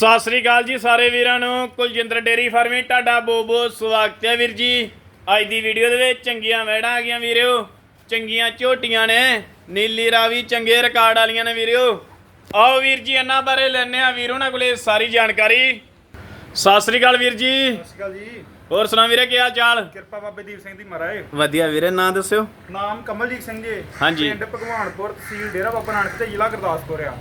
ਸਤਿ ਸ੍ਰੀ ਅਕਾਲ ਜੀ ਸਾਰੇ ਵੀਰਾਂ ਨੂੰ। ਕੁਲਜਿੰਦਰ ਡੇਰੀ ਫਾਰਮਿੰਗ ਤੁਹਾਡਾ ਬਹੁਤ ਬਹੁਤ ਸਵਾਗਤ ਹੈ ਵੀਰ ਜੀ। ਅੱਜ ਦੀ ਵੀਡੀਓ ਦੇ ਵਿੱਚ ਚੰਗੀਆਂ ਵੈੜਾਂ ਆ ਗਈਆਂ ਵੀਰਿਓ ਚੰਗੀਆਂ ਝੋਟੀਆਂ ਨੇ। ਨੀਲੀ ਰਾਵੀ ਚੰਗੇ ਰਿਕਾਰਡ ਵਾਲੀਆਂ ਨੇ ਵੀਰਿਓ ਆਓ ਵੀਰ ਜੀ ਇਹਨਾਂ ਬਾਰੇ ਲੈਣੇ ਆ ਵੀਰ ਉਹਨਾਂ ਕੋਲੇ ਸਾਰੀ ਜਾਣਕਾਰੀ। ਸਤਿ ਸ੍ਰੀ ਅਕਾਲ ਵੀਰ ਜੀ। ਸਤਿ ਸ਼੍ਰੀ ਅਕਾਲ ਜੀ। ਹੋਰ ਸੁਣਾ ਵੀਰੇ ਕੀ ਹਾਲ ਚਾਲ? ਕਿਰਪਾ ਬਾਬੇ ਦੀਪ ਸਿੰਘ ਦੀ ਮਹਾਰਾਜ। ਵਧੀਆ ਵੀਰੇ ਨਾਂ ਦੱਸਿਓ। ਨਾਮ ਕਮਲਜੀਤ ਸਿੰਘ ਜੀ। ਹਾਂਜੀ। ਪਿੰਡ ਭਗਵਾਨਪੁਰ ਤਹਿਸੀਲ ਡੇਰਾ ਬਾਬਾ ਨਾਨਕ ਤੇ ਜ਼ਿਲ੍ਹਾ ਗੁਰਦਾਸਪੁਰ ਆ।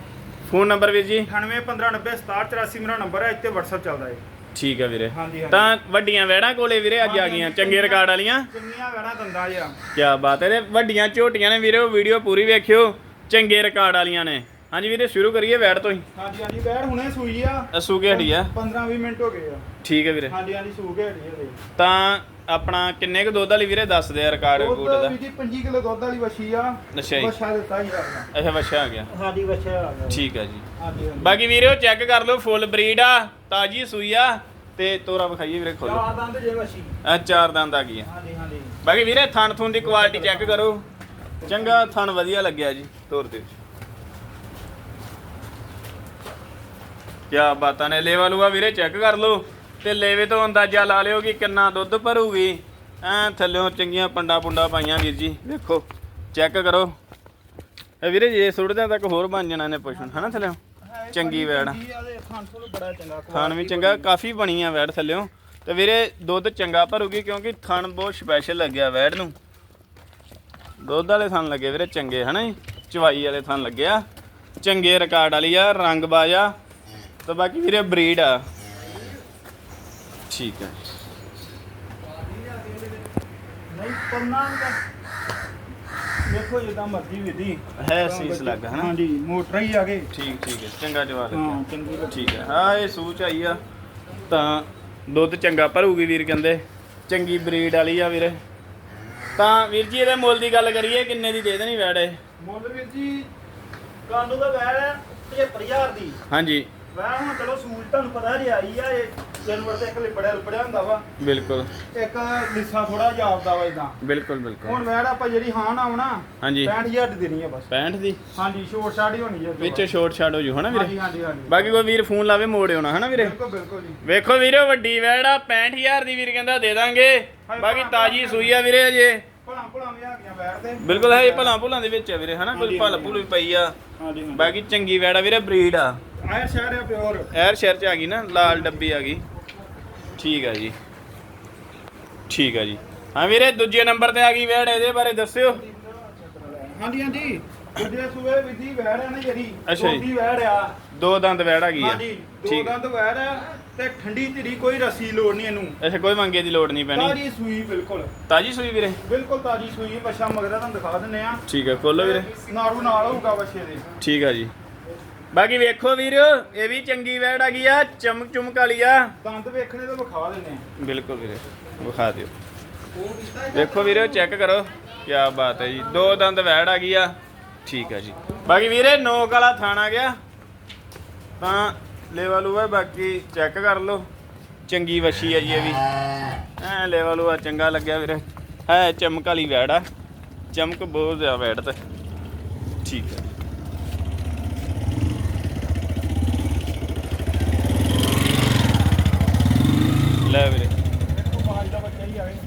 ਫੋਨ ਨੰਬਰ ਵੀਰ ਜੀ? 9815906784 ਮੇਰਾ ਨੰਬਰ ਹੈ ਇੱਥੇ WhatsApp ਚੱਲਦਾ ਹੈ। ਠੀਕ ਹੈ ਵੀਰੇ। ਹਾਂਜੀ ਹਾਂਜੀ। ਤਾਂ ਵੱਡੀਆਂ ਵੈੜਾਂ ਕੋਲੇ ਵੀਰੇ ਅੱਜ ਆ ਗਈਆਂ ਚੰਗੇ ਰਿਕਾਰਡ ਵਾਲੀਆਂ। ਚੰਗੀਆਂ ਵੈਣਾ ਦੰਦਾ ਜਿਆ ਕਿਆ ਬਾਤ ਹੈ ਤੇ ਵੱਡੀਆਂ ਝੋਟੀਆਂ ਨੇ ਵੀਰੇ ਉਹ ਵੀਡੀਓ ਪੂਰੀ ਵੇਖਿਓ ਚੰਗੇ ਰਿਕਾਰਡ ਵਾਲੀਆਂ ਨੇ। ਹਾਂਜੀ ਵੀਰੇ ਸ਼ੁਰੂ ਕਰੀਏ ਵੈੜ ਤੋਂ ਹੀ। ਹਾਂਜੀ ਹਾਂਜੀ ਵੈੜ ਹੁਣੇ ਸੂਈ ਆ। ਅਸੂ ਕੇ ਹਟੀ ਆ। 15 20 ਮਿੰਟ ਹੋ ਗਏ ਆ। ਠੀਕ ਹੈ ਵੀਰੇ। ਹਾਂਜੀ ਹਾਂਜੀ ਸੂ ਕੇ ਹਟੀ ਹਲੇ। ਤਾਂ ਆਪਣਾ ਕਿੰਨੇ ਕੁ ਦੁੱਧ ਵਾਲੀ ਵੀਰੇ ਦੱਸ ਦੇ ਰਿਕਾਰਡ ਦੁੱਧ ਕੋਡ ਦਾ ਵੀ ਜੀ 25 ਕਿਲੋ ਦੁੱਧ ਵਾਲੀ ਵਛੀ ਆ। ਅੱਛਾ ਜੀ। ਵਛਾ ਦਿੱਤਾ ਜੀ ਆਪਣਾ ਅੱਛਾ ਵੱਛਾ ਆ ਗਿਆ। ਹਾਂਜੀ ਵਛਾ ਆ ਗਿਆ। ਠੀਕ ਹੈ ਜੀ। ਹਾਂਜੀ ਹਾਂਜੀ। ਬਾਕੀ ਵੀਰੇ ਉਹ ਚੈੱਕ ਕਰ ਲਓ ਫੁੱਲ ਬਰੀਡ ਆ ਤਾਜੀ ਸੂਈ ਆ ਤੇ ਤੋਰਾ ਵਿਖਾਈਏ ਵੀਰੇ ਖੋਲੋ ਚਾਰ ਦੰਦ ਜੇ ਵਛੀ। ਆ ਚਾਰ ਦੰਦ ਆ ਗਈ ਆ ਹਾਂਜੀ ਹਾਂਜੀ। ਬਾਕੀ ਵੀਰੇ ਥਣ ਥੁਣ ਦੀ ਕੁਆਲਿਟੀ ਚੈੱਕ ਕਰੋ। ਚੰਗਾ ਥਣ ਵਧੀਆ ਲੱਗਿਆ ਜੀ ਤੋਰ ਤੇ। ਕਿਆ ਬਾਤਾਂ ਨੇ ਲੇਵਾ ਲੂਆ ਵੀਰੇ ਚੈੱਕ ਕਰ ਲਓ। ਤੇ ਲੇਵੇ ਤੋਂ ਅੰਦਾਜ਼ਾ ਲਾ ਲਿਓ ਕਿ ਕਿੰਨਾ ਦੁੱਧ ਭਰੂਗੀ। ਐ ਥੱਲਿਓਂ ਚੰਗੀਆਂ ਪੰਡਾ ਪੁੰਡਾ ਪਾਈਆਂ ਵੀਰ ਜੀ ਵੇਖੋ ਚੈੱਕ ਕਰੋ। ਇਹ ਵੀਰੇ ਜੇ ਸੁੱਟਦਿਆਂ ਤੱਕ ਹੋਰ ਬਣ ਜਾਣਾ ਨੇ ਪਸ਼ੂ ਹਨਾ ਥੱਲਿਓਂ? ਚੰਗੀ ਵੈੜ। ਖਾਣ ਥਣ ਵੀ ਚੰਗਾ ਕਾਫੀ ਬਣੀ ਆ ਵੈੜ ਥੱਲਿਓਂ। ਤੇ ਵੀਰੇ ਦੁੱਧ ਚੰਗਾ ਭਰੂਗੀ ਕਿਉਂਕਿ ਥਣ ਬਹੁਤ ਸਪੈਸ਼ਲ ਲੱਗਿਆ ਵੈੜ ਨੂੰ। ਦੁੱਧ ਵਾਲੇ ਥਣ ਲੱਗੇ ਵੀਰੇ ਚੰਗੇ ਹਨਾ ਜੀ? ਚਵਾਈ ਵਾਲੇ ਥਣ ਲੱਗਿਆ ਚੰਗੇ ਰਿਕਾਰਡ ਵਾਲੀ ਆ ਰੰਗ ਬਾਜਾ। ਤੇ ਬਾਕੀ ਵੀਰੇ ਬਰੀਡ ਆ। ਠੀਕ ਹੈ। ਨਹੀਂ ਪੰਨਾ ਦੇਖੋ ਜਿੱਦਾਂ ਮਰਜ਼ੀ ਵਿਧੀ ਹੈ ਸੀਸ ਲੱਗ ਹਨਾ ਹਾਂਜੀ ਮੋਟਰ ਹੀ ਆ ਗਏ। ਠੀਕ ਠੀਕ ਹੈ। ਚੰਗਾ ਜਵਾਬ ਹਾਂ ਚੰਗੀ। ਠੀਕ ਹੈ। ਹਾਂ ਇਹ ਸੂਚ ਆਈ ਆ। ਤਾਂ ਦੁੱਧ ਚੰਗਾ ਭਰੂਗੀ ਵੀਰ ਕਹਿੰਦੇ। ਚੰਗੀ ਬਰੀਡ ਵਾਲੀ ਆ ਵੀਰੇ। ਤਾਂ ਵੀਰ ਜੀ ਇਹਦੇ ਮੁੱਲ ਦੀ ਗੱਲ ਕਰੀਏ ਕਿੰਨੇ ਦੀ ਦੇ ਦੇਣੀ ਵੈੜ ਇਹ? ਮੁੱਲ ਵੀਰ ਜੀ ਕਾਂਡੂ ਦਾ ਵੈੜ ਹੈ 75000 ਦੀ। ਹਾਂਜੀ। ਵੈੜ ਹੁਣ ਚਲੋ ਸੂਲ ਤੁਹਾਨੂੰ ਪਤਾ ਜੇ ਆਈ ਆ ਇਹ। ਜਾਨਵਰ ਤੇ ਇੱਕ ਲਿਪੜਿਆ ਲਿਪੜਿਆ ਹੁੰਦਾ ਵਾ। ਬਿਲਕੁਲ। ਇੱਕ ਲਿੱਸਾ ਥੋੜਾ ਜਾਪਦਾ ਵਾ ਇਦਾਂ ਬਿਲਕੁਲ ਬਿਲਕੁਲ। ਹੁਣ ਵੈੜ ਆਪਾਂ ਜਿਹੜੀ ਹਾਂ ਨਾ ਆਉਣਾ ਹਾਂਜੀ। 65000 ਦੀ ਦੇਣੀ ਆ ਬਸ। 65 ਦੀ? ਹਾਂਜੀ ਛੋਟ ਛਾੜ ਹੀ ਹੋਣੀ ਹੈ ਵਿੱਚ ਛੋਟ ਛਾੜ ਹੋ ਜੂ ਹਨਾ ਵੀਰੇ? ਹਾਂਜੀ ਹਾਂਜੀ ਹਾਂਜੀ। ਬਾਕੀ ਕੋਈ ਵੀਰ ਫੋਨ ਲਾਵੇ ਮੋੜ ਆਉਣਾ ਹਨਾ ਵੀਰੇ? ਬਿਲਕੁਲ ਬਿਲਕੁਲ ਜੀ। ਵੇਖੋ ਵੀਰੇ ਵੱਡੀ ਵੈੜ ਆ 65000 ਦੀ ਵੀਰ ਕਹਿੰਦਾ ਦੇ ਦਾਂਗੇ। ਬਾਕੀ ਤਾਜੀ ਸੂਈ ਆ ਵੀਰੇ ਅਜੇ। ਭਲਾ ਭਲਾ ਵੀ ਆ ਗਈਆਂ ਵੈੜ ਤੇ। ਬਿਲਕੁਲ ਹੈ ਇਹ ਭਲਾਂ ਭੁਲਾਂ ਦੇ ਵਿੱਚ ਆ ਵੀਰੇ ਹਨਾ? ਕੋਈ ਭਲ। ਭੁਲ ਵੀ ਪਈ ਆ। ਹਾਂਜੀ ਹਾਂਜੀ। ਬਾਕੀ ਚੰਗੀ ਵੈੜ ਆ ਵੀਰੇ ਬਰੀਡ ਆ। ਸ਼ਹਿਰ ਪਿਓਰ। ਐਰ ਸ਼ਹਿਰ ਚ ਆ ਗਈ ਨਾ ਲਾਲ ਡੱਬੀ ਆ ਗਈ। ਠੀਕ ਆ ਜੀ। ਠੀਕ ਆ ਜੀ। ਹਾਂ ਵੀਰੇ ਦੂਜੇ ਨੰਬਰ ਤੇ ਆ ਗਈ ਵੈੜ ਇਹਦੇ ਬਾਰੇ ਦੱਸਿਓ। ਹਾਂਜੀ ਹਾਂਜੀ। ਦੂਜੇ ਸੂਏ ਵਿਧੀ ਵੈੜ ਆ ਨਾ ਜਿਹੜੀ ਅੱਛਾ ਜੀ। ਛੋਟੀ ਵੈੜ ਆ। ਦੋ ਦੰਦ ਵੈੜ ਆ ਗਈ ਆ। ਹਾਂਜੀ ਦੋ ਠੀਕ। ਦੰਦ ਵੈੜ ਆ ਤੇ ਠੰਡੀ ਧੀਰੀ ਕੋਈ ਰਸੀ ਲੋੜ ਨਹੀਂ ਇਹਨੂੰ। ਅੱਛਾ ਕੋਈ ਮੰਗੇ ਦੀ ਲੋੜ ਨਹੀਂ ਪੈਣੀ। ਤਾਜੀ ਸੂਈ ਬਿਲਕੁਲ। ਤਾਜੀ ਸੂਈ ਵੀਰੇ? ਬਿਲਕੁਲ ਤਾਜੀ ਸੂਈ ਬੱਛਾ ਮਗਰਾ ਤੁਹਾਨੂੰ ਦਿਖਾ ਦਿੰਨੇ ਆ। ਠੀਕ ਆ ਖੋਲੋ ਵੀਰੇ। ਨਾੜੂ ਨਾਲ ਹੋਊਗਾ ਬੱਛੇ ਦੇ। ਠੀਕ ਆ ਜੀ। ਬਾਕੀ ਵੇਖੋ ਵੀਰੋ ਇਹ ਵੀ ਚੰਗੀ ਵੈੜ ਆ ਗਈ ਆ ਚਮਕ ਚੁਮਕ ਵਾਲੀ ਆ। ਦੰਦ ਵੇਖਣੇ ਤੋਂ ਵਿਖਾ ਦਿੰਨੇ ਆ। ਬਿਲਕੁਲ ਵੀਰੇ ਵਿਖਾ ਦਿਓ। ਦੇਖੋ ਵੀਰੇ ਚੈੱਕ ਕਰੋ ਕੀ ਬਾਤ ਹੈ ਜੀ ਦੋ ਦੰਦ ਵੈੜ ਆ ਗਈ ਆ। ਠੀਕ ਆ ਜੀ। ਬਾਕੀ ਵੀਰੇ ਨੋਕ ਵਾਲਾ ਥਾਣਾ ਗਿਆ। ਤਾਂ ਲੈਵਲ ਹੋਇਆ ਬਾਕੀ ਚੈੱਕ ਕਰ ਲਓ। ਚੰਗੀ ਵਛੀ ਆ ਜੀ ਇਹ ਵੀ। ਐ ਲੈਵਲ ਹੋਇਆ ਚੰਗਾ ਲੱਗਿਆ ਵੀਰੇ। ਹੈ ਚਮਕ ਵਾਲੀ ਵੈੜ ਆ। ਚਮਕ ਬਹੁਤ ਜ਼ਿਆਦਾ ਵੈੜ ਤੇ। ਠੀਕ ਹੈ ਲੈ ਵੀਰੇ।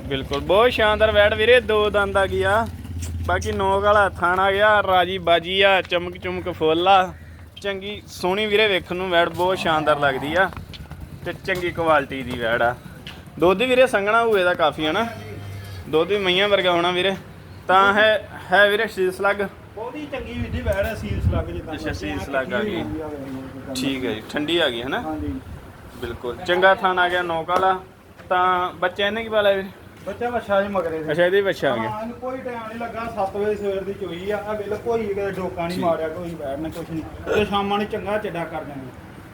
ਬਿਲਕੁਲ ਬਹੁਤ ਸ਼ਾਨਦਾਰ ਵੈੜ ਵੀਰੇ ਦੋ ਦੰਦ ਆ ਗਿਆ ਬਾਕੀ ਨੋਕ ਵਾਲਾ ਥਾਣਾ ਗਿਆ ਰਾਜੀ ਬਾਜੀ ਆ ਚਮਕ ਚਮਕ ਫੁੱਲ ਆ। ਚੰਗੀ ਸੋਹਣੀ ਵੀਰੇ ਵੇਖਣ ਨੂੰ ਵੈੜ ਬਹੁਤ ਸ਼ਾਨਦਾਰ ਲੱਗਦੀ ਆ। ਤੇ ਚੰਗੀ ਕੁਆਲਿਟੀ ਦੀ ਵੈੜ ਆ। ਦੁੱਧ ਵੀਰੇ ਸੰਘਣਾ ਹੋਏ ਦਾ ਕਾਫੀ ਹਨਾ? ਦੁੱਧ ਵੀ ਮਈਆਂ ਵਰਗਾ ਹੋਣਾ ਵੀਰੇ। ਤਾਂ ਹੈ ਹੈ ਵੀਰੇ ਸੀਸ ਲੱਗ? ਬਹੁਤੀ ਚੰਗੀ ਵਿਧੀ ਵੈੜ ਆ ਸੀਲਸ ਲੱਗ ਜਿੱਦਾਂ ਅੱਛਾ, ਸੀਲਸ ਲੱਗ ਆ ਗਈ। ਵੈੜ। ਠੀਕ ਹੈ ਜੀ ਠੰਡੀ ਆ ਗਈ ਹਨਾ? ਹਾਂਜੀ। ਬਿਲਕੁਲ। ਚੰਗਾ ਥਾਣ ਆ ਗਿਆ ਨੋਕ ਵਾਲਾ। ਤਾਂ ਬੱਚਾ ਇਹਨੇ ਕੀ ਪਾਲਿਆ ਵੀਰੇ? ਬੱਚਾ ਬੱਛਾ ਜੀ ਮਗਰੇ ਅੱਛਾ ਇਹਦੇ ਬੱਚਾ ਆ ਗਿਆ। ਹਾਂ, ਇਹਨੂੰ ਕੋਈ ਟਾਈਮ ਨਹੀਂ ਲੱਗਾ। 7 ਵਜੇ ਸਵੇਰ ਦੀ ਚੋਈ ਆ। ਆ ਵੇਲੇ ਕੋਈ ਕਿਤੇ ਡੋਕਾ ਨਹੀਂ ਮਾਰਿਆ ਕੋਈ ਬੈਠ ਨੇ ਕੁਛ ਨਹੀਂ ਤੇ ਸ਼ਾਮਾਂ ਨੂੰ ਚੰਗਾ ਚੱਡਾ ਕਰ ਦੇਣਾ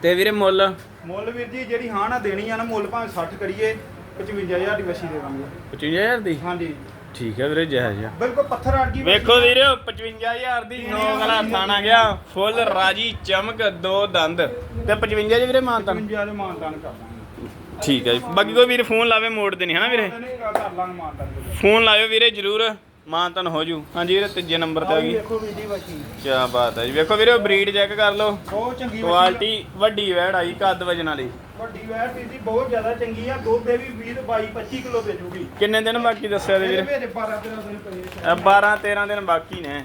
ਤੇ ਵੀਰੇ ਮੁੱਲ? ਮੁੱਲ ਵੀਰ ਜੀ ਜਿਹੜੀ ਹਾਂ ਨਾ ਦੇਣੀ ਆ ਨਾ ਮੁੱਲ ਭਾਵੇਂ 60 ਕਰੀਏ 55000 ਦੀ ਵਛੀ ਦੇ ਦਾਂਗੇ। 55000 ਦੀ? ਹਾਂਜੀ। ਠੀਕ ਹੈ ਵੀਰੇ ਜਾਇਜ਼ ਆ ਬਿਲਕੁਲ ਪੱਥਰ ਅੜਗੀ ਵੇਖੋ ਵੀਰੇ 55000 ਦੀ ਨੌ ਵਾਲਾ ਥਾਣਾ ਗਿਆ। ਫੁੱਲ ਰਾਜੀ ਚਮਕ ਦੋ ਦੰਦ। ਤੇ 55 ਜੀ ਵੀਰੇ ਮਾਨਤਾ 55 ਦੇ ਮਾਨਦਾਨ ਕਰ ਦਾਂਗੇ। ਠੀਕ ਹੈ ਜੀ। ਬਾਕੀ ਕੋਈ ਵੀਰ ਫੋਨ ਲਾਵੇ ਮੋੜ ਦੇਣੀ ਵੀਰੇ? ਨਹੀਂ ਕਰ ਲਾਂਗੇ ਮਾਨਦਾਨ ਫੋਨ ਲਾਇਓ ਵੀਰੇ ਜਰੂਰ। ਮਾਨਤਨ ਹੋ ਜੂ। ਹਾਂਜੀ ਵੀਰੇ ਤੀਜੇ ਨੰਬਰ ਤੇ ਆ ਗਈ। ਵੇਖੋ ਵੀਡੀ ਬੱਚੀ ਕੀ ਬਾਤ ਹੈ ਜੀ। ਵੇਖੋ ਵੀਰੇ ਬਰੀਡ ਚੈੱਕ ਕਰ ਲਓ। ਬਹੁਤ ਚੰਗੀ ਆ। ਕੁਆਲਿਟੀ ਵੱਡੀ ਵੈੜ ਆਈ ਕੱਦ ਵਜਣ ਵਾਲੀ। ਵੱਡੀ ਵੈਟ ਦੀ ਬਹੁਤ ਜ਼ਿਆਦਾ ਚੰਗੀ ਆ। ਦੁੱਧ ਦੇ ਵੀ 20 22 25 ਕਿਲੋ ਦੇ ਜੂਗੀ ਕਿੰਨੇ ਦਿਨ ਬਾਕੀ ਦੱਸਿਆ ਇਹਦੇ ਵੀਰੇ? ਵਿੱਚ 12 13 ਦਿਨ ਪਏ ਆ। ਇਹ 12 13 ਦਿਨ ਬਾਕੀ ਨੇ।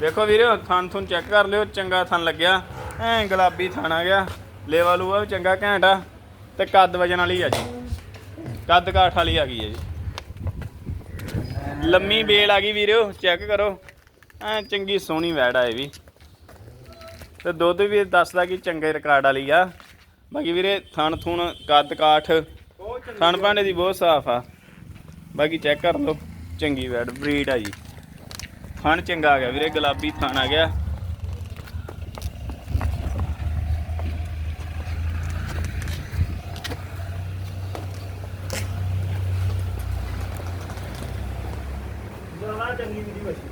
ਵੇਖੋ ਵੀਰੇ ਥਣ ਥੁਣ ਚੈੱਕ ਕਰ ਲਿਓ ਚੰਗਾ ਥਣ ਲੱਗਿਆ। ਐ ਗੁਲਾਬੀ ਥਣ ਆ ਗਿਆ। ਲੇਵਾ ਲੂਆ ਚੰਗਾ ਘੈਂਟ ਆ। ਤੇ ਕੱਦ ਵਜਣ ਵਾਲੀ ਆ ਜੀ। ਕੱਦ ਕਾਠ ਵਾਲੀ ਆ ਗਈ ਹੈ ਜੀ। ਲੰਮੀ ਬੇਲ ਆ ਗਈ ਵੀਰਿਓ ਚੈੱਕ ਕਰੋ। ਐ ਚੰਗੀ ਸੋਹਣੀ ਵੈੜ ਆ ਇਹ ਵੀ। ਤੇ ਦੁੱਧ ਵੀ ਦੱਸਦਾ ਕਿ ਚੰਗੇ ਰਿਕਾਰਡ ਵਾਲੀ ਆ। ਬਾਕੀ ਵੀਰੇ, ਥਣ ਥੁਣ, ਕੱਦ ਕਾਠ, ਥਣ ਭਾਂਡੇ ਦੀ ਬਹੁਤ ਸਾਫ਼ ਆ। ਬਾਕੀ ਚੈੱਕ ਕਰ ਲਓ, ਚੰਗੀ ਵੈੜ ਬਰੀਡ ਆ ਜੀ। ਥਣ ਚੰਗਾ ਆ ਗਿਆ ਵੀਰੇ, ਗੁਲਾਬੀ ਥਣ ਆ ਗਿਆ ਜ਼ਿਆਦਾ ਚੰਗੀ ਵੀਡੀ ਬੱਚੀ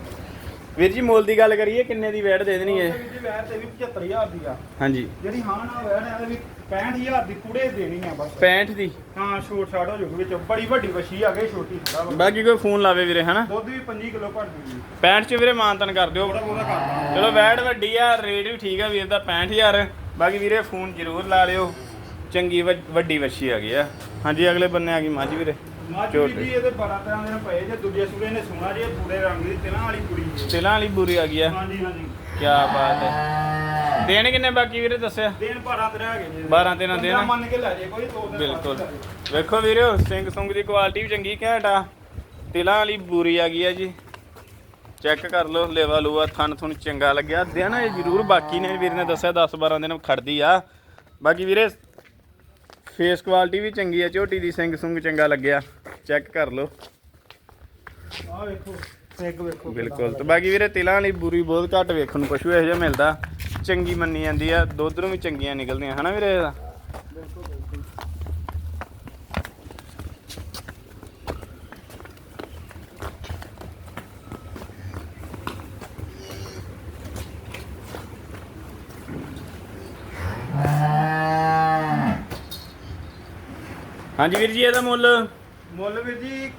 ਵੀਰ ਜੀ ਮੁੱਲ ਦੀ ਗੱਲ ਕਰੀਏ ਕਿੰਨੇ ਦੀ ਵੈੜ ਦੇ ਦੇਣੀ ਹੈ? ਇਹਦੀ ਵੈਟ ਤੇ ਵੀ 75000 ਦੀ ਆ। ਹਾਂਜੀ। ਜਿਹੜੀ ਹਾਂ ਨਾ ਵੈਟ ਹੈ ਇਹ ਵੀ 65000 ਦੀ ਕੁੜੇ ਦੇਣੀ ਆ ਬਸ। 65 ਦੀ? ਹਾਂ ਛੋਟ ਛਾੜ ਹੋ ਜੂਗੀ ਵਿੱਚ। ਬੜੀ ਵੱਡੀ ਬੱਚੀ ਆ ਗਈ ਛੋਟੀ ਥੋੜਾ। ਬਾਕੀ ਕੋਈ ਫੋਨ ਲਾਵੇ ਵੀਰੇ ਹਨਾ? ਦੁੱਧ ਵੀ 5 ਕਿਲੋ ਘੱਟ ਜੂਗੀ 65 ਚ ਵੀਰੇ ਮਾਨਤਨ ਕਰ ਦਿਓ। ਥੋੜਾ ਬਹੁਤਾ ਕਰਦਾ ਚਲੋ ਵੈੜ ਵੱਡੀ ਆ ਰੇਟ ਵੀ ਠੀਕ ਆ ਵੀਰ ਦਾ 65000 ਬਾਕੀ ਵੀਰੇ ਫੋਨ ਜ਼ਰੂਰ ਲਾ ਲਿਓ। ਚੰਗੀ ਵੱਡ- ਵੱਡੀ ਵੱਛੀ ਆ ਗਈ ਆ। ਹਾਂਜੀ ਅਗਲੇ ਬੰਨੇ ਆ ਗਈ ਮੱਝ ਵੀਰੇ। ਮੱਝ ਝੋਟੀ। ਵੀ ਜੀ ਇਹਦੇ 12 ਤਰ੍ਹਾਂ ਦੇ ਪਏ ਜੇ ਦੂਜੇ ਸੂਰੇ ਨੇ ਸੋਨਾ ਜੇ ਪੂਰੇ ਰੰਗ ਦੀ ਤਿਲਾਂ ਵਾਲੀ ਕੁੜੀ ਹੈ ਤਿਲਾਂ ਵਾਲੀ ਬੁਰੀ ਆ ਗਈ ਆ? ਹਾਂਜੀ ਹਾਂਜੀ। ਕੀ ਬਾਤ ਹੈ। ਦੇਣ ਕਿੰਨੇ ਬਾਕੀ ਵੀਰੇ ਦੱਸਿਆ? ਦਿਨ 12 ਤਰ੍ਹਾਂ ਹੈਗੇ ਜੀ। 12 13 ਦਿਨ ਪੰਦਰਾਂ ਮੰਨ ਕੇ ਲੈ ਜੇ ਕੋਈ ਦੋ ਦਿਨ ਬਿਲਕੁਲ। ਬਾਅਦ ਲੈ ਜੇ। ਵੇਖੋ ਵੀਰੋ ਸਿੰਘ ਸੁੰਗ ਦੀ ਕੁਆਲਿਟੀ ਵੀ ਚੰਗੀ ਘੈਂਟ ਆ। ਤਿਲਾਂ ਵਾਲੀ ਬੂਰੀ ਆ ਗਈ ਆ ਜੀ। ਚੈੱਕ ਕਰ ਲਓ ਲੇਵਾ ਲੂਆ ਥਣ ਥੁਣ ਚੰਗਾ ਲੱਗਿਆ। ਦਿਨ ਇਹ ਜ਼ਰੂਰ ਬਾਕੀ ਨੇ ਵੀਰ ਨੇ ਦੱਸਿਆ 10 12 ਦਿਨ ਖੜਦੀ ਆ। ਬਾਕੀ ਵੀਰੇ ਫੇਸ ਕੁਆਲਿਟੀ ਵੀ ਚੰਗੀ ਆ ਝੋਟੀ ਦੀ ਸਿੰਘ ਸੁੰਗ ਚੰਗਾ ਲੱਗਿਆ। ਚੈੱਕ ਕਰ ਲਓ। ਆਹ ਵੇਖੋ ਇੱਕ ਵੇਖੋ ਬਿਲਕੁਲ। ਤੇ ਬਾਕੀ ਵੀਰੇ ਤਿਲਾਂ ਵਾਲੀ ਬੂਰੀ ਬਹੁਤ ਘੱਟ ਵੇਖਣ ਨੂੰ ਪਸ਼ੂ ਇਹੋ ਜਿਹਾ ਮਿਲਦਾ। ਚੰਗੀ ਮੰਨੀ ਜਾਂਦੀ ਆ ਦੁੱਧ ਨੂੰ ਵੀ ਚੰਗੀਆਂ ਨਿਕਲਦੀਆਂ। ਹਨਾ ਵੀਰੇ ਇਹਦਾ? ਹਾਂਜੀ ਵੀਰ ਜੀ ਇਹਦਾ ਮੁੱਲ? ਮੁੱਲ ਵੀਰ ਜੀ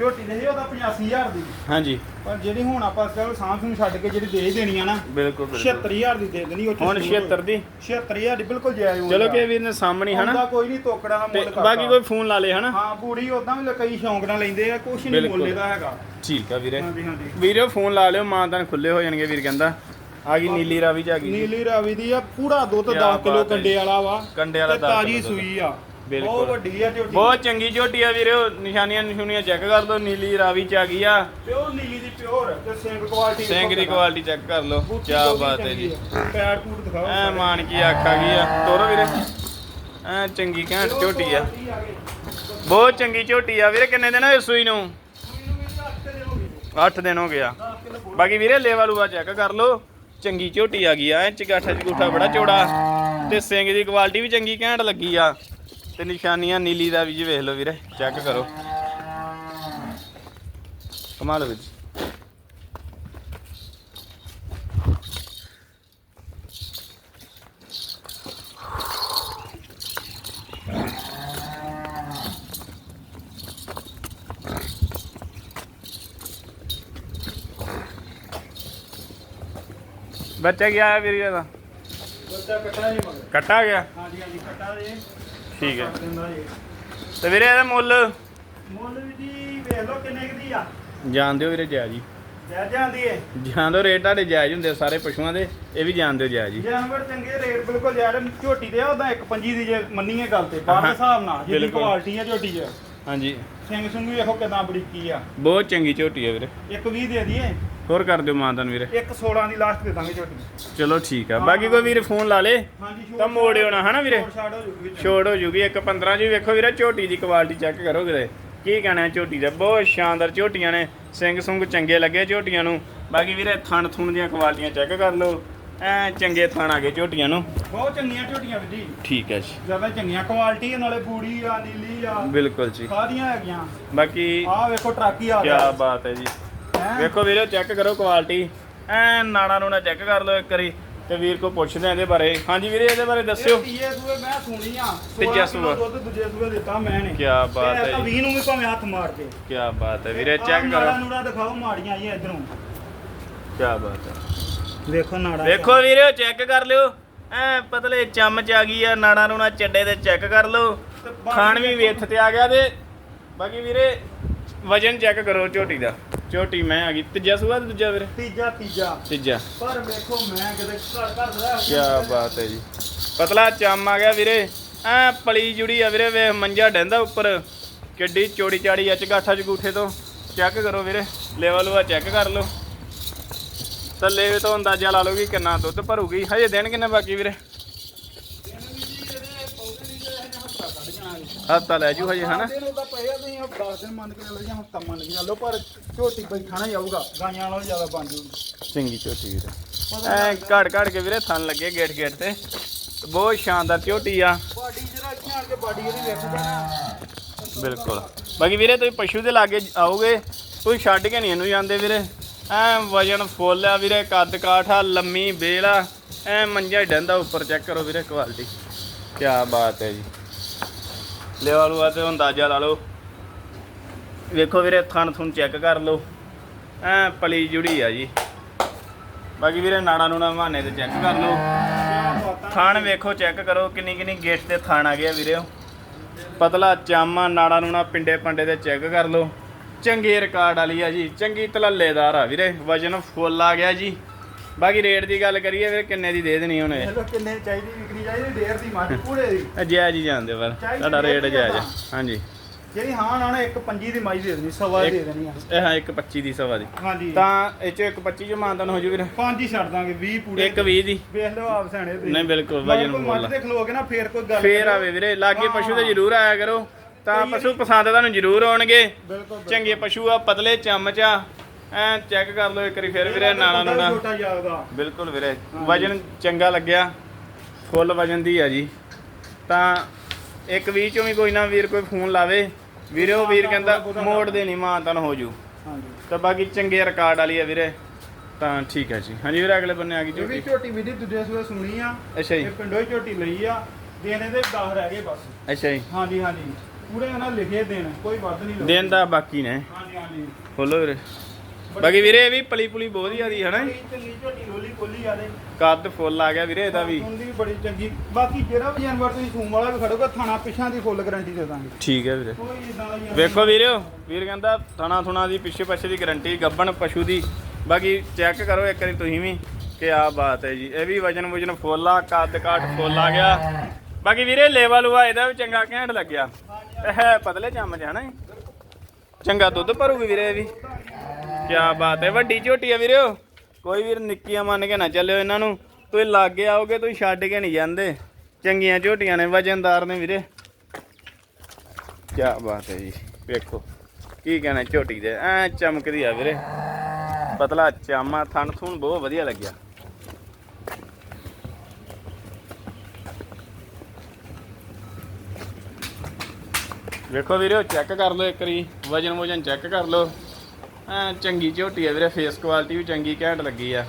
ਝੋਟੀ ਸੀ ਉਹਦਾ 85000 ਦੀ। ਹਾਂਜੀ। ਪਰ ਜਿਹੜੀ ਹੁਣ ਆਪਾਂ ਚਲੋ ਸਾਂਭ ਛੱਡ ਕੇ ਜਿਹੜੀ ਦੇ ਦੇਣੀ ਆ ਨਾ ਬਿਲਕੁਲ ਬਿਲਕੁਲ। 76000 ਦੀ ਦੇ ਦੇਣੀ ਉਹ ਹੁਣ ਜ਼ਰੂਰ। 76 ਦੀ? 76000 ਦੀ ਬਿਲਕੁਲ ਜਾਇਜ਼ ਹੋਊਗਾ। ਚਲੋ ਕਿ ਵੀਰ ਨੇ ਸਾਹਮਣੇ ਉਹਦਾ ਹਨਾ ਕੋਈ ਨਹੀਂ ਤੋਕੜਾ ਦਾ ਤੇ ਮੁੱਲ ਬਾਕੀ ਕੋਈ ਫੋਨ ਲਾ ਲੇ ਹਨਾ ਹਾਂ ਬੂੜੀ ਉਦਾਂ ਵੀ ਕਈ ਸ਼ੌਂਕ ਨਾਲ ਲੈਂਦੇ ਆ ਕੁਛ ਨਹੀਂ। ਮੁੱਲ ਇਹਦਾ ਹੈਗਾ। ਠੀਕ ਆ ਵੀਰੇ। ਹਾਂਜੀ ਹਾਂਜੀ। ਵੀਰੇ ਫੋਨ ਲਾ ਲਿਓ ਮਾਨਦਾਨ ਖੁੱਲੇ ਹੋ ਜਾਣਗੇ ਵੀਰ ਕਹਿੰਦਾ। ਆ ਗਈ ਨੀਲੀ ਰਾਵੀ ਚ ਆ ਗਈ ਨੀਲੀ ਰਾਵੀ ਦੀ ਆ ਪੂਰਾ ਦੁੱਧ ਕਿਆ 10 ਕਿਲੋ ਕੰਡੇ। ਵਾਲਾ ਵਾ। ਕੰਡੇ ਵਾਲਾ ਤੇ 10 ਤਾਜੀ। ਸੂਈ ਆ। ਬਿਲਕੁਲ। ਬਹੁਤ ਵੱਡੀ ਆ ਝੋਟੀ। ਬਹੁਤ ਚੰਗੀ ਝੋਟੀ ਆ ਵੀਰੇ ਉਹ ਨਿਸ਼ਾਨੀਆਂ ਨਿਸ਼ੂਨੀਆਂ ਚੈੱਕ ਕਰ ਲਓ ਨੀਲੀ ਰਾਵੀ ਚ ਆ ਗਈ ਆ। ਪਿਓਰ ਨੀਲੀ ਦੀ ਪਿਓਰ ਤੇ ਸਿੰਘ ਕੁਆਲਿਟੀ ਸਿੰਘ ਦੀ ਕੁਆਲਿਟੀ ਚੈੱਕ ਕਰ ਲਓ ਕੀ ਬਾਤ ਹੈ ਜੀ। ਪੈਰ ਪੂਰ ਦਿਖਾਓ ਐ ਮਾਨ ਕੀ ਆਖਾ ਗਈ ਆ। ਤੋਰੋ ਵੀਰੇ। ਐ ਚੰਗੀ ਘੈਂਟ ਝੋਟੀ ਆ। ਬਹੁਤ ਚੰਗੀ ਝੋਟੀ ਆ ਵੀਰੇ ਕਿੰਨੇ ਦਿਨ ਹੋਏ ਸੂਈ ਨੂੰ? 8 ਦਿਨ ਹੋ ਗਿਆ ਬਾਕੀ ਵੀਰੇ ਲੇਵਾ ਲੂਆ ਚੈੱਕ ਕਰ ਲਓ। ਚੰਗੀ ਝੋਟੀ ਆ ਗਈ ਆ ਐ ਚਗਾਠਾ ਚਗੂਠਾ ਬੜਾ ਚੌੜਾ। ਤੇ ਸਿੰਘ ਦੀ ਕੁਆਲਿਟੀ ਵੀ ਚੰਗੀ ਘੈਂਟ ਲੱਗੀ ਆ। ਤੇ ਨਿਸ਼ਾਨੀਆਂ ਨੀਲੀ ਦਾ ਵੀ ਜੀ ਵੇਖ ਲਓ ਵੀਰੇ ਚੈੱਕ ਕਰੋ। ਕਮਾਲ ਵਿੱਚ ਬੱਚਾ ਗਿਆ ਵੀਰੇ ਦਾ ਬੱਚਾ ਕੱਟਾ ਜੀ ਮਗਰ। ਕੱਟਾ ਗਿਆ? ਹਾਂਜੀ ਹਾਂਜੀ ਕੱਟਾ ਜੀ। ਠੀਕ ਹੈ। ਤੇ ਵੀਰੇ ਇਹਦਾ ਮੁੱਲ? ਮੁੱਲ ਵੀ ਜੀ ਵੇਖ ਲਓ ਕਿੰਨੇ ਕੁ ਦੀ ਆ। ਜਾਣ ਦਿਓ ਵੀਰੇ ਜੈ ਜੀ ਜੈ ਜਾਂਦੀ ਏ। ਜਾਣ ਦਿਓ ਰੇਟ ਤੁਹਾਡੇ ਜਾਇਜ਼ ਹੁੰਦੇ ਆ ਸਾਰੇ ਪਸ਼ੂਆਂ ਦੇ ਇਹ ਵੀ ਜਾਣ ਦਿਓ ਜਾਇਜ਼ ਜੀ ਜਾਨਵਰ ਚੰਗੇ ਰੇਟ ਬਿਲਕੁਲ ਯਾਰ ਝੋਟੀ ਦੇ ਉਹਦਾ ਇੱਕ ਪੰਜੀ ਦੀ ਜੇ ਮੰਨੀਏ ਗੱਲ ਤੇ ਬਾਹਰ ਦੇ ਹਿਸਾਬ ਨਾਲ ਜਿਹਦੀ ਬਿਲਕੁਲ। ਕੁਆਲਿਟੀ ਆ ਝੋਟੀ 'ਚ। ਹਾਂਜੀ। ਸਿੰਘ ਸਿੰਘ ਵੀ ਵੇਖੋ ਕਿਦਾਂ ਬਰੀਕੀ ਆ। ਬਹੁਤ ਚੰਗੀ ਝੋਟੀ ਹੈ ਵੀਰੇ। ਇੱਕ 20 ਦੇ ਦਈਏ। ਹੋਰ ਕਰ ਦਿਓ ਮਾਨਤਨ ਵੀਰੇ। ਇੱਕ 16 ਦੀ ਲਾਸਟ ਦੇ ਦਾਂਗੇ ਝੋਟੀ। ਚਲੋ ਠੀਕ ਆ। ਬਾਕੀ ਕੋਈ ਵੀਰੇ ਫੋਨ ਲਾ ਲੇ। ਤਾਂ ਮੋੜਿਓ ਨਾ ਹਨਾ ਵੀਰੇ? ਛੋਟ ਛਾੜ ਹੋ ਜੂਗੀ ਇੱਕ 15 ਜੀ ਵੇਖੋ ਵੀਰੇ ਝੋਟੀ ਦੀ ਕੁਆਲਿਟੀ ਚੈੱਕ ਕਰੋ ਵੀਰੇ। ਕੀ ਕਹਿਣਾ ਝੋਟੀ ਦਾ? ਬਹੁਤ ਸ਼ਾਨਦਾਰ ਝੋਟੀਆਂ ਨੇ। ਸਿੰਘ ਸੁੰਗ ਚੰਗੇ ਲੱਗੇ ਝੋਟੀਆਂ ਨੂੰ। ਬਾਕੀ ਵੀਰੇ ਥਣ ਥੁਣ ਦੀਆਂ ਕੁਆਲਿਟੀਆਂ ਚੈੱਕ ਕਰ ਲਓ। ਐ ਚੰਗੇ ਥਣ ਆ ਗਏ ਝੋਟੀਆਂ ਨੂੰ। ਬਹੁਤ ਚੰਗੀਆਂ ਝੋਟੀਆਂ ਵੀਰ ਜੀ। ਠੀਕ ਹੈ ਜੀ। ਜ਼ਿਆਦਾ ਚੰਗੀਆਂ ਕੁਆਲਿਟੀ ਆ, ਨਾਲੇ ਬੂੜੀ ਆ ਨੀਲੀ ਆ। ਬਿਲਕੁਲ ਜੀ। ਸਾਰੀਆਂ ਹੈਗੀਆਂ। ਬਾਕੀ ਆਹ ਵੇਖੋ ਟਰਾਕੀ ਆ ਕੀ ਗਿਆ ਬਾਤ ਹੈ ਜੀ। ਹੈਂ? ਵੇਖੋ ਵੀਰੇ ਚੈੱਕ ਕਰੋ ਕੁਆਲਿਟੀ ਐ ਨਾੜਾ ਨੂੰ ਨਾ ਚੈੱਕ ਕਰ ਲਓ ਇੱਕ ਵਾਰੀ ਤੇ ਵੀਰ ਕੋ ਪੁੱਛਦੇ ਆ ਇਹਦੇ ਬਾਰੇ। ਹਾਂਜੀ ਵੀਰੇ ਇਹਦੇ ਬਾਰੇ ਦੱਸਿਓ। ਇਹ ਤੀਏ ਸੂਏ ਮੈਂ ਸੁਣੀ ਆ। ਤੀਜਾ 16 ਕਿਲੋ ਸੂਆ। ਦੁੱਧ ਦੂਜੇ ਸੂਏ ਦਿੱਤਾ ਮੈਂ ਨੇ। ਕਿਆ ਬਾਤ ਹੈ ਤੇ ਜੀ। 20 ਨੂੰ ਵੀ ਭਾਵੇਂ ਹੱਥ ਮਾਰ ਕੇ ਕੀ ਬਾਤ ਹੈ ਵੀਰੇ ਚੈੱਕ ਕਰੋ। ਨੂੜਾਂ ਦਿਖਾਓ ਮਾੜੀਆਂ ਆਈਆਂ ਇਧਰੋਂ। ਕੀ ਬਾਤ ਹੈ। ਵੇਖੋ ਨਾੜਾ ਵੇਖੋ ਵੀਰੇ ਚੈੱਕ ਕਰ ਲਿਓ। ਐ ਪਤਲੇ ਚਮਚ ਆ ਗਈ ਆ ਨਾੜਾ ਨੂਣਾ ਚੱਡੇ ਤੇ ਚੈੱਕ ਕਰ ਲਓ। ਖਾਣ ਵੀ ਵੇਥ ਤੇ ਆ ਗਿਆ ਤੇ। ਬਾਕੀ ਵੀਰੇ ਵਜਨ ਚੈੱਕ ਕਰੋ ਝੋਟੀ ਦਾ। ਝੋਟੀ ਮੈਂ ਆ ਗਈ। ਤੀਜਾ ਸੂਆ ਤੇ ਦੂਜਾ ਵੀਰੇ? ਤੀਜਾ ਤੀਜਾ। ਤੀਜਾ। ਪਰ ਵੇਖੋ ਮੈਂ ਕਿਤੇ ਘਰ ਘਰ ਦਾ ਕੀ ਬਾਤ ਹੈ ਜੀ। ਪਤਲਾ ਚਮ ਆ ਗਿਆ ਵੀਰੇ। ਐ ਪਲੀ ਜੁੜੀ ਆ ਵੀਰੇ ਵੇਖ ਮੰਜਾ ਡੈਂਦਾ ਉੱਪਰ। ਕਿੱਡੀ ਚੋੜੀ ਚਾੜੀ ਅੱਜ ਗਾਠਾ ਜਗੂਠੇ ਤੋਂ। ਚੈੱਕ ਕਰੋ ਵੀਰੇ। ਲੈਵਲ ਵਾ ਚੈੱਕ ਕਰ ਲਓ। ਥੱਲੇ ਤੋਂ ਅੰਦਾਜ਼ਾ ਲਾ ਲਓ ਕਿ ਕਿੰਨਾ ਦੁੱਧ ਭਰੂਗੀ। ਹਜੇ ਦਿਨ ਕਿੰਨੇ ਬਾਕੀ ਵੀਰੇ? ਹਫਤਾ ਲੈ ਜੂ ਹਜੇ ਹਨਾ? ਦਿਨ ਉਹਦਾ ਪਿਆ ਤੁਸੀਂ 10 ਦਿਨ ਮੰਨ ਕੇ ਚੱਲੋ ਜਾਂ ਹਫਤਾ ਮੰਨ ਕੇ ਚੱਲੋ ਪਰ ਝੋਟੀ ਬੈਠਾਣਾ ਜਾਊਗਾ ਗਾਈਆਂ ਨਾਲੋਂ ਜ਼ਿਆਦਾ ਬਣ ਜੂਗੀ। ਚੰਗੀ ਝੋਟੀ ਵੀਰੇ। ਐ ਘੜ ਘੜ ਕੇ ਵੀਰੇ ਥਣ ਲੱਗੇ ਗੇਟ ਗੇਟ ਤੇ। ਬਹੁਤ ਸ਼ਾਨਦਾਰ ਝੋਟੀ ਆ। ਬਾਡੀ ਜਿਹੜਾ ਇੱਥੇ ਆਣ ਕੇ ਬਾਡੀ ਇਹਦੀ ਵੇਖਦਾ ਨਾ ਬਿਲਕੁਲ। ਬਾਕੀ ਵੀਰੇ ਤੁਸੀਂ ਪਸ਼ੂ ਦੇ ਲਾਗੇ ਆਓਗੇ ਤੁਸੀਂ ਛੱਡ ਕੇ ਨਹੀਂ ਇਹਨੂੰ ਜਾਂਦੇ ਵੀਰੇ। ਐ ਵਜਨ ਫੁੱਲ ਆ ਵੀਰੇ, ਕੱਦ ਕਾਠ ਆ, ਲੰਮੀ ਬੇਲ ਆ। ਐ ਮੰਜਾ ਹੀ ਡੰਦਾ ਉੱਪਰ ਚੈੱਕ ਕਰੋ ਵੀਰੇ ਕੁਆਲਿਟੀ ਕੀ ਬਾਤ ਹੈ ਜੀ। ਲਿਆ ਲਓ ਤੇ ਅੰਦਾਜ਼ਾ ਲਾ ਲਓ। ਵੇਖੋ ਵੀਰੇ, ਥਣ ਥੁਣ ਚੈੱਕ ਕਰ ਲਓ। ਐ ਪਲੀ ਜੁੜੀ ਆ ਜੀ। ਬਾਕੀ ਵੀਰੇ, ਨਾੜਾ ਨੂਣਾ ਮਾਨੇ ਤੇ ਚੈੱਕ ਕਰ ਲਓ। ਥਣ ਵੇਖੋ, ਚੈੱਕ ਕਰੋ ਕਿੰਨੀ ਕਿੰਨੀ ਗੇਟ ਤੇ ਥਣ ਆ ਗਿਆ ਵੀਰੇ। ਪਤਲਾ ਚਾਮਾ ਨਾੜਾ ਨੂਣਾ ਪਿੰਡੇ ਪੰਡੇ ਤੇ ਚੈੱਕ ਕਰ ਲਓ। ਚੰਗੇ ਰਿਕਾਰਡ ਵਾਲੀ ਆ ਜੀ ਚੰਗੀ ਤਲੱਲੇਦਾਰ ਆ ਵੀਰੇ ਵਜਨ ਫੁੱਲ ਆ ਗਿਆ ਜੀ। ਬਾਕੀ ਰੇਟ ਦੀ ਗੱਲ ਕਰੀਏ ਫਿਰ ਕਿੰਨੇ ਦੀ ਦੇ ਦੇਣੀ ਉਹਨੇ? ਇਹਦਾ ਕਿੰਨੇ ਚਾਹੀਦੀ ਵਿਕਰੀ ਚਾਹੀਦੀ ਡੇਢ ਦੀ ਮੱਝ ਪੂਰੇ ਦੀ। ਜਾਇਜ਼ ਹੀ ਜਾਂਦੇ ਪਰ ਤੁਹਾਡਾ ਰੇਟ ਆ। ਜ਼ਿਆਦਾ। ਹਾਂਜੀ। ਜਿਹੜੀ ਹਾਂ ਨਾ ਇੱਕ ਪੰਜੀ ਦੀ ਮਾਈ ਦੇ ਦੇਣੀ ਸਵਾ ਦੇ ਦੇਣੀ ਆ। ਇਹ ਹਾਂ ਇੱਕ 25 ਦੀ ਸਵਾ ਦੀ। ਹਾਂਜੀ। ਤਾਂ ਇਹ ਚ ਇੱਕ 25 ਚ ਮਾਨਤਨ ਹੋ ਜੂ ਵੀਰ। ਪੰਜ ਹੀ ਛੱਡ ਦਾਂਗੇ 20 ਪੂਰੇ। ਇੱਕ 20 ਦੀ। ਵੇਖ ਲਓ ਆਪ ਸੈਣੇ ਤੁਸੀਂ। ਨਹੀਂ, ਬਿਲਕੁਲ, ਮਗਰ ਵਜਨ ਕੋਈ ਮੁੱਲ। ਮੱਝ ਤੇ ਖਲੋਗੇ ਨਾ ਫੇਰ ਕੋਈ ਗੱਲ ਫੇਰ ਕਰੋ। ਆਵੇ ਵੀਰੇ ਲਾਗੇ ਪਸ਼ੂ ਤੇ। ਜ਼ਰੂਰ ਆਇਆ ਕਰੋ। ਤਾਂ ਪਸ਼ੂ ਪਸੰਦ ਤੁਹਾਨੂੰ ਜ਼ਰੂਰ ਆਉਣਗੇ। ਬਿਲਕੁਲ। ਚੰਗੇ ਪਸ਼ੂ ਆ ਪਤਲੇ ਚਮਚ ਆ। ਐ ਚੈੱਕ ਕਰ ਲਓ ਇੱਕ ਵਾਰੀ ਫਿਰ ਵੀਰੇ ਨਾਲਾ ਨੂਣਾ ਛੋਟਾ ਬਿਲਕੁਲ ਵੀਰੇ। ਵਜਨ ਚੰਗਾ ਲੱਗਿਆ। ਫੁੱਲ ਵਜਨ ਦੀ ਆ ਜੀ। ਤਾਂ ਇੱਕ ਵੀਹ ਚੋਂ ਵੀ ਕੋਈ ਨਾ ਵੀਰ ਕੋਈ ਫੋਨ ਲਾਵੇ। ਵੀਰੇ ਉਹ ਵੀਰ ਕਹਿੰਦਾ ਮੋੜ ਦੇ ਨਹੀਂ ਮਾਂ ਤਾਂ ਹੋ ਜੂ। ਹਾਂਜੀ। ਤਾਂ ਬਾਕੀ ਚੰਗੇ ਰਿਕਾਰਡ ਵਾਲੀ ਆ ਵੀਰੇ। ਤਾਂ ਠੀਕ ਹੈ ਜੀ। ਹਾਂਜੀ ਵੀਰੇ ਅਗਲੇ ਬੰਨੇ ਆ ਗਈ ਇਹ ਵੀ ਝੋਟੀ। ਦੂਜੇ ਸੂਏ ਸੁਣੀ ਆ। ਅੱਛਾ ਇਹ ਜੀ ਪਿੰਡੋਂ ਹੀ ਝੋਟੀ ਲਈ ਆ। ਦੇਣੇ ਦੇ 10 ਰਹਿ ਗਏ ਬਸ। ਅੱਛਾ ਜੀ। ਹਾਂਜੀ ਹਾਂਜੀ। ਪੂਰੇ ਉਹਨਾਂ ਲਿਖੇ ਦੇਣ ਕੋਈ ਵੱਧ ਨਹੀਂ ਲਾਉਣਾ। ਦਿਨ ਦਾ ਬਾਕੀ ਨੇ। ਹਾਂਜੀ ਹਾਂਜੀ। ਖੋਲੋ ਵੀਰੇ। ਬਾਕੀ ਵੀਰੇ ਇਹ ਵੀ ਪਲੀ ਪੁਲੀ ਬਹੁਤ ਹੈ ਨਾ ਬੜੀ ਚੰਗੀ ਝੋਟੀ ਰੋਲੀ ਕੋਲੀ ਆ ਦੇ। ਕੱਦ ਫੁੱਲ ਆ ਗਿਆ ਵੀਰੇ ਇਹਦਾ ਵੀ। ਉਹਦੀ ਵੀ ਬੜੀ ਚੰਗੀ। ਬਾਕੀ ਜਿਹੜਾ ਵੀ ਜਾਨਵਰ ਤੁਸੀਂ ਸੂਮ ਵਾਲਾ ਵੀ ਖੜੋਗਾ ਥਾਣਾ ਪਿਛਾਂ ਦੀ ਫੁੱਲ ਗਾਰੰਟੀ ਦੇ ਦਾਂਗੇ। ਠੀਕ ਹੈ ਵੀਰੇ। ਕੋਈ ਇਦਾਂ ਦਾ ਹੀ ਆ। ਵੇਖੋ ਵੀਰਿਓ ਵੀਰ ਕਹਿੰਦਾ ਥਣਾ ਥੁਣਾ ਦੀ ਪਿੱਛੇ ਪਿੱਛੇ ਦੀ ਗਾਰੰਟੀ ਗੱਬਣ ਪਸ਼ੂ ਦੀ। ਬਾਕੀ ਚੈੱਕ ਕਰੋ ਇੱਕ ਵਾਰੀ ਤੁਸੀਂ ਵੀ ਕਿ ਆ ਬਾਤ ਹੈ ਜੀ। ਇਹ ਵੀ ਵਜਨ ਵਜਨ ਫੁੱਲ ਆ ਕੱਦ ਕਾਠ ਫੁੱਲ ਆ ਗਿਆ। ਬਾਕੀ ਵੀਰੇ ਲੈਵਲ ਵਾ ਇਹਦਾ ਵੀ ਚੰਗਾ ਘੈਂਟ ਲੱਗਿਆ। ਇਹ ਹੈ ਪਤਲੇ ਚਮਚ ਹੈ ਨਾ ਚੰਗਾ ਦੁੱਧ ਭਰੂਗੀ ਵੀਰੇ ਇਹ ਵੀ। ਕੀ ਬਾਤ ਹੈ, ਵੱਡੀ ਝੋਟੀ ਆ ਵੀਰਿਓ। ਕੋਈ ਵੀਰ ਨਿੱਕੀਆਂ ਮੰਨ ਕੇ ਨਾ ਚੱਲਿਓ ਇਹਨਾਂ ਨੂੰ। ਤੁਸੀਂ ਲਾਗੇ ਆਓਗੇ, ਤੁਸੀਂ ਛੱਡ ਕੇ ਨਹੀਂ ਜਾਂਦੇ। ਚੰਗੀਆਂ ਝੋਟੀਆਂ ਨੇ, ਵਜਨਦਾਰ ਨੇ ਵੀਰੇ। ਕੀ ਬਾਤ ਹੈ ਜੀ, ਵੇਖੋ। ਕੀ ਕਹਿਣਾ ਝੋਟੀ ਦੇ, ਐ ਚਮਕਦੀ ਆ ਵੀਰੇ। ਪਤਲਾ ਚਾਮਾ ਥਣ ਥੂਣ ਬਹੁਤ ਵਧੀਆ ਲੱਗਿਆ। ਵੇਖੋ ਵੀਰੇ ਚੈੱਕ ਕਰ ਲਓ ਇੱਕ ਵਾਰੀ ਵਜਨ ਵਜਨ ਚੈੱਕ ਕਰ ਲਓ। ਐ ਚੰਗੀ ਝੋਟੀ ਆ ਵੀਰੇ ਫੇਸ ਕੁਆਲਿਟੀ ਵੀ ਚੰਗੀ ਘੈਂਟ ਲੱਗੀ ਆ।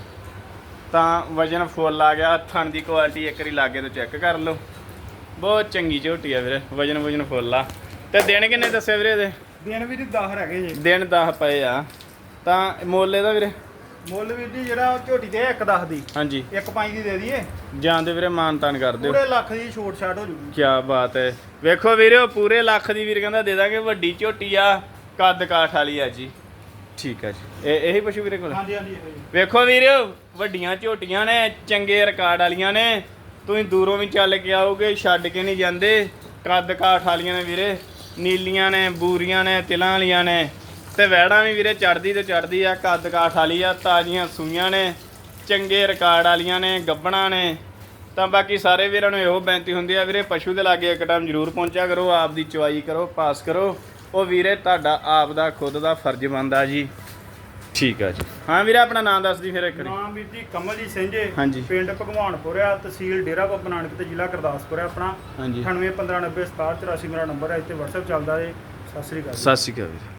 ਤਾਂ ਵਜਨ ਫੁੱਲ ਆ ਗਿਆ ਥਣ ਦੀ ਕੁਆਲਿਟੀ ਇੱਕ ਵਾਰੀ ਲਾਗੇ ਤੋਂ ਚੈੱਕ ਕਰ ਲਓ। ਬਹੁਤ ਚੰਗੀ ਝੋਟੀ ਆ ਵੀਰੇ ਵਜਨ ਵਜਨ ਫੁੱਲ ਆ। ਤੇ ਦਿਨ ਕਿੰਨੇ ਦੱਸਿਆ ਵੀਰੇ ਇਹਦੇ? ਦਿਨ ਵੀ ਦੀ 10 ਰਹਿ ਗਏ ਜੀ। ਦਿਨ 10 ਪਏ ਆ। ਤਾਂ ਮੁੱਲ ਇਹਦਾ ਵੀਰੇ? ਮੁੱਲ ਵੀ ਜੀ ਜਿਹੜਾ ਝੋਟੀ ਤੇ ਇੱਕ 10 ਦੀ। ਹਾਂਜੀ। ਇੱਕ ਪੰਜ ਦੀ ਦੇ ਦਈਏ। ਜਾਂਦੇ ਵੀਰੇ ਮਾਨ ਤਾਨ ਕਰ ਦਿਓ। ਪੂਰੇ ਲੱਖ ਦੀ ਛੋਟ ਛਾਟ ਹੋ ਜੂਗੀ। ਕੀ ਬਾਤ ਹੈ। ਵੇਖੋ ਵੀਰੇ ਉਹ ਪੂਰੇ ਲੱਖ ਦੀ ਵੀਰ ਕਹਿੰਦਾ ਦੇ ਦਾਂਗੇ ਵੱਡੀ ਝੋਟੀ ਆ ਕੱਦ ਕਾਠ ਵਾਲੀ ਆ ਜੀ। ਠੀਕ ਆ ਜੀ। ਇਹ ਇਹੀ ਪਸ਼ੂ ਵੀਰੇ ਕੋਲ? ਹਾਂਜੀ ਹਾਂਜੀ ਇਹੋ ਜੀ। ਵੇਖੋ ਵੀਰੇ ਵੱਡੀਆਂ ਝੋਟੀਆਂ ਨੇ ਚੰਗੇ ਰਿਕਾਰਡ ਵਾਲੀਆਂ ਨੇ। ਤੁਸੀਂ ਦੂਰੋਂ ਵੀ ਚੱਲ ਕੇ ਆਓਗੇ ਛੱਡ ਕੇ ਨਹੀਂ ਜਾਂਦੇ। ਕੱਦ ਕਾਠ ਵਾਲੀਆਂ ਨੇ ਵੀਰੇ। ਨੀਲੀਆਂ ਨੇ ਬੂਰੀਆਂ ਨੇ ਤਿਲਾਂ ਵਾਲੀਆਂ ਨੇ। ਤੇ ਵਹਿੜਾਂ ਵੀ ਵੀਰੇ ਚੜਦੀ ਤੇ ਚੜਦੀ ਆ ਕੱਦ ਕਾਠ ਵਾਲੀ ਆ ਤਾਜ਼ੀਆਂ ਸੂਈਆਂ ਨੇ ਚੰਗੇ ਰਿਕਾਰਡ ਵਾਲੀਆਂ ਨੇ ਗੱਬਣਾ ਨੇ। ਤਾਂ ਬਾਕੀ ਸਾਰੇ ਵੀਰਾਂ ਨੂੰ ਇਹੋ ਬੇਨਤੀ ਹੁੰਦੀ ਆ ਵੀਰੇ ਪਸ਼ੂ ਦੇ ਲਾਗੇ ਇੱਕ ਟਾਈਮ ਜ਼ਰੂਰ ਪਹੁੰਚਿਆ ਕਰੋ ਆਪ ਦੀ ਚਵਾਈ ਕਰੋ ਪਾਸ ਕਰੋ। ਉਹ ਵੀਰੇ ਤੁਹਾਡਾ ਆਪ ਦਾ ਖੁਦ ਦਾ ਫਰਜ਼ ਬਣਦਾ ਜੀ। ਠੀਕ ਆ ਜੀ। ਹਾਂ ਵੀਰੇ ਆਪਣਾ ਨਾਮ ਦੱਸ ਦੀ ਫਿਰ ਇੱਕ ਵਾਰੀ। ਨਾਮ ਵੀਰ ਜੀ ਕਮਲਜੀਤ ਸਿੰਘ ਜੀ। ਹਾਂਜੀ। ਪਿੰਡ ਭਗਵਾਨਪੁਰ ਆ ਤਹਿਸੀਲ ਡੇਰਾ ਬਾਬਾ ਨਾਨਕ ਤੇ ਜ਼ਿਲ੍ਹਾ ਗੁਰਦਾਸਪੁਰ ਆ ਆਪਣਾ। ਹਾਂਜੀ। 9815906784 ਮੇਰਾ ਨੰਬਰ ਹੈ ਇੱਥੇ WhatsApp ਚੱਲਦਾ ਏ ਸਤਿ ਸ੍ਰੀ ਅਕਾਲ ਜੀ। ਸਤਿ ਸ਼੍ਰੀ ਅਕਾਲ ਵੀਰੇ